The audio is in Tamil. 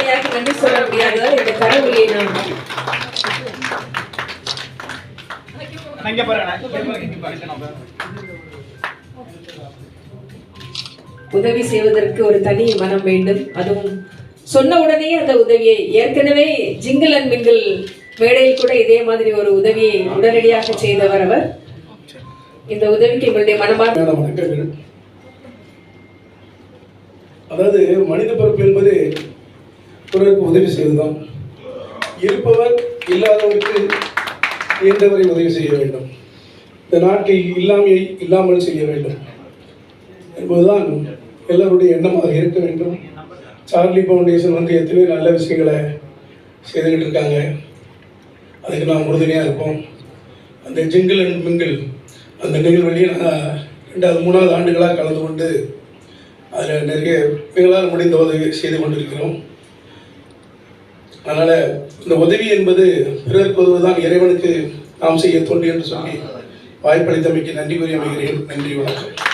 தனியாக நன்றி சொல்ல முடியாது இந்த கடவுளை இங்க உதவி செய்வதற்கு ஒரு தனி மனம் வேண்டும். அதுவும் சொன்ன உடனே அந்த உதவியை ஏற்கனவே ஜிங்கிள் அண்ட் மிங்கிள் மேடையில் கூட இதே மாதிரி ஒரு உதவியை உடனடியாக செய்தவர் அவர். இந்த உதவிக்கு எங்களுடைய மனமார்ந்த வணக்கங்கள். அதாவது மனித பொறுப்பு என்பது பிறருக்கு உதவி செய்துதான் இருப்பவர் இல்லாதவருக்கு இயன்றவரை உதவி செய்ய வேண்டும். இந்த நாட்டில் இல்லாமையை இல்லாமல் செய்ய வேண்டும். என்பதுதான் எல்லாருடைய எண்ணமாக இருக்க வேண்டும். சார்லி ஃபவுண்டேஷன் வந்து எத்தனையோ நல்ல விஷயங்களை செய்துக்கிட்டு இருக்காங்க. அதுக்கு நாம் உறுதுணையாக இருப்போம். அந்த ஜிங்கிள் அண்ட் மிங்கிள் அந்த நிகழ்வுலையும் நான் ரெண்டாவது மூணாவது ஆண்டுகளாக கலந்து கொண்டு அதில் நிறைய எங்களால் முடிந்த உதவி செய்து கொண்டிருக்கிறோம். அதனால் இந்த உதவி என்பது பிறருக்கு உதவுதான் இறைவனுக்கு நாம் செய்ய தோன்றி என்று சொல்லி வாய்ப்பளித்தமைக்கு நன்றி கூறி அமைகிறேன். நன்றி வணக்கம்.